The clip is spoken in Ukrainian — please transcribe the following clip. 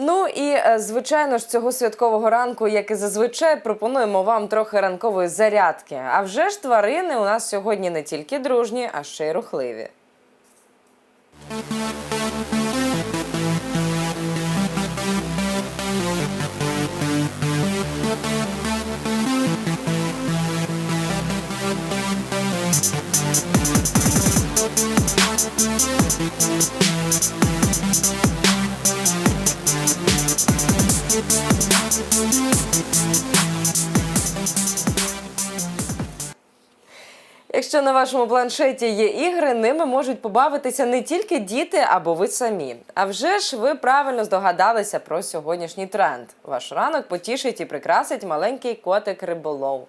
Ну і е, звичайно ж, цього святкового ранку, як і зазвичай, пропонуємо вам трохи ранкової зарядки. А вже ж тварини у нас сьогодні не тільки дружні, а ще й рухливі. Якщо на вашому планшеті є ігри, ними можуть побавитися не тільки діти або ви самі. А вже ж ви правильно здогадалися про сьогоднішній тренд. Ваш ранок потішить і прикрасить маленький котик риболов.